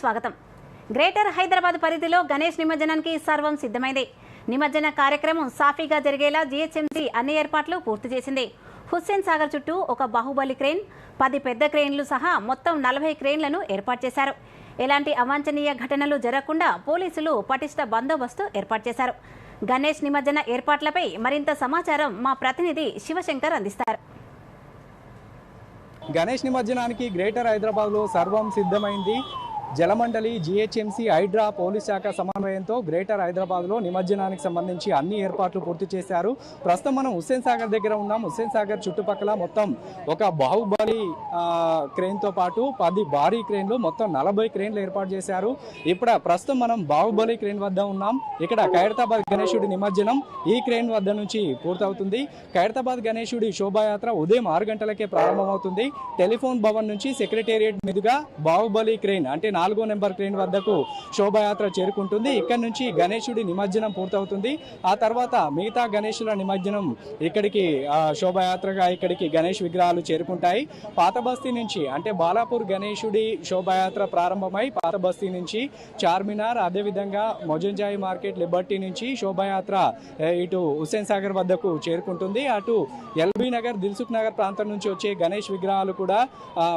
స్వాగతం. గ్రేటర్ హైదరాబాద్ పరిధిలో గణేష్ నిమజ్జనానికి సర్వం సిద్ధమైంది. నిమజ్జన కార్యక్రమం సాఫీగా జరిగేలా జీహెచ్ఎంసీ అన్ని ఏర్పాట్లు పూర్తి చేసింది. హుస్సేన్ సాగర్ చుట్టూ ఒక బాహుబలి క్రేన్ పది పెద్ద క్రేన్లు సహా మొత్తం నలభై క్రేన్లను ఏర్పాటు చేశారు. ఎలాంటి అవాంఛనీయ ఘటనలు జరగకుండా పోలీసులు పటిష్ట బందోబస్తు ఏర్పాటు చేశారు. గణేష్ నిమజ్జన ఏర్పాట్లపై మరింత సమాచారం మా ప్రతినిధి శివశంకర్ అందిస్తారు. గణేష్ నిమజ్జనానికి గ్రేటర్ హైదరాబాద్లో సర్వం సిద్ధమైంది. జలమండలి జీహెచ్ఎంసీ హైడ్రా పోలీస్ శాఖ సమన్వయంతో గ్రేటర్ హైదరాబాద్లో నిమజ్జనానికి సంబంధించి అన్ని ఏర్పాట్లు పూర్తి చేశారు. ప్రస్తుతం మనం హుస్సేన్ సాగర్ దగ్గర ఉన్నాం. హుస్సేన్ సాగర్ చుట్టుపక్కల మొత్తం ఒక బాహుబలి క్రెయిన్తో పాటు పది భారీ క్రెయిన్లు మొత్తం నలభై క్రెయిన్లు ఏర్పాటు చేశారు. ఇప్పుడు ప్రస్తుతం మనం బాహుబలి క్రెయిన్ వద్ద ఉన్నాం. ఇక్కడ ఖైరతాబాద్ గణేశుడి నిమజ్జనం ఈ క్రెయిన్ వద్ద నుంచి పూర్తవుతుంది. ఖైరతాబాద్ గణేశుడి శోభాయాత్ర ఉదయం ఆరు గంటలకే ప్రారంభమవుతుంది. టెలిఫోన్ భవన్ నుంచి సెక్రటేరియట్ మీదుగా బాహుబలి క్రెయిన్ అంటే నాలుగో నెంబర్ క్రేన్ వద్దకు శోభాయాత్ర చేరుకుంటుంది. ఇక్కడ నుంచి గణేశుడి నిమజ్జనం పూర్తవుతుంది. ఆ తర్వాత మిగతా గణేశుల నిమజ్జనం ఇక్కడికి శోభాయాత్రగా ఇక్కడికి గణేష్ విగ్రహాలు చేరుకుంటాయి. పాత బస్తీ నుంచి అంటే బాలాపూర్ గణేశుడి శోభాయాత్ర ప్రారంభమై పాత బస్తీ నుంచి చార్మినార్ అదేవిధంగా మొజంజాయి మార్కెట్ లిబర్టీ నుంచి శోభాయాత్ర ఇటు హుస్సేన్ సాగర్ వద్దకు చేరుకుంటుంది. అటు ఎల్ నగర్ దిల్సుఖ్ నగర్ ప్రాంతం నుంచి వచ్చే గణేష్ విగ్రహాలు కూడా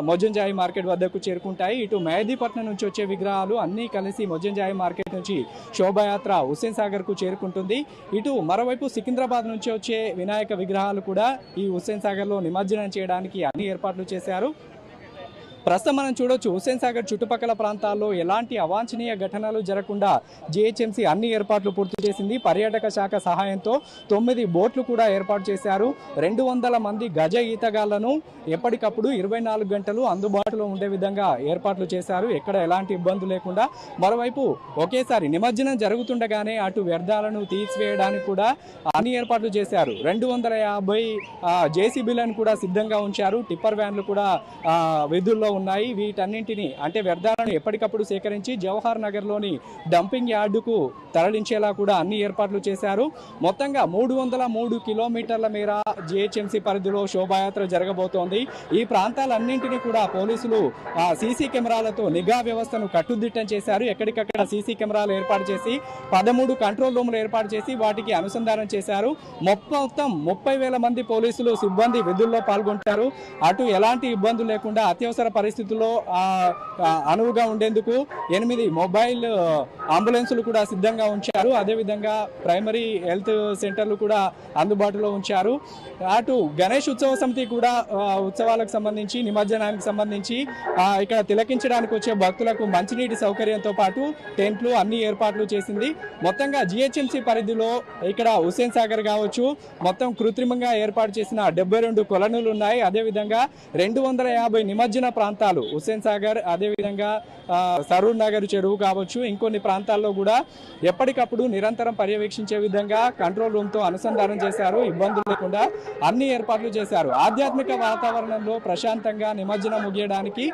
మొజంజాయి మార్కెట్ వద్దకు చేరుకుంటాయి. ఇటు మెహదీపట్నం నుంచి వచ్చే విగ్రహాలు అన్నీ కలిసి మొజంజాయి మార్కెట్ నుంచి శోభాయాత్ర హుస్సేన్ సాగర్కు చేరుకుంటుంది. ఇటు మరోవైపు సికింద్రాబాద్ నుంచి వచ్చే వినాయక విగ్రహాలు కూడా ఈ హుస్సేన్ సాగర్లో నిమజ్జనం చేయడానికి అన్ని ఏర్పాట్లు చేశారు. ప్రస్తుతం మనం చూడొచ్చు హుస్సేన్ సాగర్ చుట్టుపక్కల ప్రాంతాల్లో ఎలాంటి అవాంఛనీయ ఘటనలు జరగకుండా జీహెచ్ఎంసీ అన్ని ఏర్పాట్లు పూర్తి చేసింది. పర్యాటక శాఖ సహాయంతో తొమ్మిది బోట్లు కూడా ఏర్పాటు చేశారు. రెండు వందల మంది గజ ఈతగాళ్ళను ఎప్పటికప్పుడు ఇరవై నాలుగు గంటలు అందుబాటులో ఉండే విధంగా ఏర్పాట్లు చేశారు. ఎక్కడ ఎలాంటి ఇబ్బంది లేకుండా మరోవైపు ఒకేసారి నిమజ్జనం జరుగుతుండగానే అటు వ్యర్థాలను తీసివేయడానికి కూడా అన్ని ఏర్పాట్లు చేశారు. రెండు వందల యాభై జేసీబీలను కూడా సిద్ధంగా ఉంచారు. టిప్పర్ వ్యాన్లు కూడా విధుల్లో ఉన్నాయి. వీటన్నింటిని అంటే వ్యర్థాలను ఎప్పటికప్పుడు సేకరించి జవహర్ నగర్లోని డంపింగ్ యార్డుకు తరలించేలా కూడా అన్ని ఏర్పాట్లు చేశారు. మొత్తంగా మూడు వందల మూడు కిలోమీటర్ల మేర జిహెచ్ఎంసీ పరిధిలో శోభాయాత్ర జరగబోతోంది. ఈ ప్రాంతాలన్నింటినీ కూడా పోలీసులు సీసీ కెమెరాలతో నిఘా వ్యవస్థను కట్టుదిట్టం చేశారు. ఎక్కడికక్కడ సీసీ కెమెరాలు ఏర్పాటు చేసి పదమూడు కంట్రోల్ రూములు ఏర్పాటు చేసి వాటికి అనుసంధానం చేశారు. మొత్తం ముప్పై వేల మంది పోలీసులు సిబ్బంది విధుల్లో పాల్గొంటారు. అటు ఎలాంటి ఇబ్బందులు లేకుండా అత్యవసర పరిస్థితుల్లో అనువుగా ఉండేందుకు ఎనిమిది మొబైల్ అంబులెన్సులు కూడా సిద్ధంగా ఉంచారు. అదేవిధంగా ప్రైమరీ హెల్త్ సెంటర్లు కూడా అందుబాటులో ఉంచారు. అటు గణేష్ ఉత్సవ సమితి కూడా ఉత్సవాలకు సంబంధించి నిమజ్జనానికి సంబంధించి ఇక్కడ తిలకించడానికి వచ్చే భక్తులకు మంచినీటి సౌకర్యంతో పాటు టెంట్లు అన్ని ఏర్పాట్లు చేసింది. మొత్తంగా జిహెచ్ఎంసీ పరిధిలో ఇక్కడ హుసేన్ సాగర్ కావచ్చు మొత్తం కృత్రిమంగా ఏర్పాటు చేసిన డెబ్బై రెండు కొలనులు ఉన్నాయి. అదేవిధంగా రెండు వందల యాభై నిమజ్జన ప్రాంతం ప్రాంతాలు. హుస్సేన్ సాగర్ అదేవిధంగా సరూర్ నగర్ చెరువు కావచ్చు ఇంకొన్ని ప్రాంతాల్లో కూడా ఎప్పటికప్పుడు నిరంతరం పర్యవేక్షించే విధంగా కంట్రోల్ రూమ్తో అనుసంధానం చేశారు. ఇబ్బందులు లేకుండా అన్ని ఏర్పాట్లు చేశారు. ఆధ్యాత్మిక వాతావరణంలో ప్రశాంతంగా నిమజ్జనం ముగియడానికి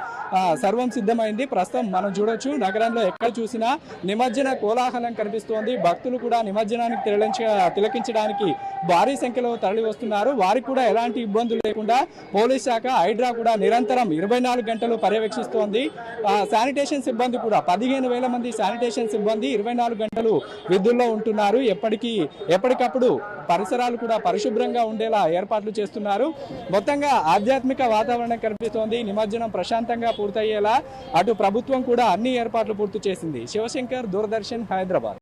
సర్వం సిద్ధమైంది. ప్రస్తుతం మనం చూడొచ్చు నగరంలో ఎక్కడ చూసినా నిమజ్జన కోలాహలం కనిపిస్తోంది. భక్తులు కూడా నిమజ్జనానికి తిరలించ తిలకించడానికి భారీ సంఖ్యలో తరలి వస్తున్నారు వారికి కూడా ఎలాంటి ఇబ్బందులు లేకుండా పోలీస్ శాఖ హైడ్రా కూడా నిరంతరం ఇరవై నాలుగు గంటలు పర్యవేక్షిస్తోంది. శానిటేషన్ సిబ్బంది కూడా పదిహేను వేల మంది శానిటేషన్ సిబ్బంది ఇరవై నాలుగు గంటలు విధుల్లో ఉంటున్నారు. ఎప్పటికీ ఎప్పటికప్పుడు పరిసరాలు కూడా పరిశుభ్రంగా ఉండేలా ఏర్పాట్లు చేస్తున్నారు. మొత్తంగా ఆధ్యాత్మిక వాతావరణం కనిపిస్తోంది. నిమజ్జనం ప్రశాంతంగా పూర్తయ్యేలా అటు ప్రభుత్వం కూడా అన్ని ఏర్పాట్లు పూర్తి చేసింది. శివశంకర్ దూరదర్శన్ హైదరాబాద్.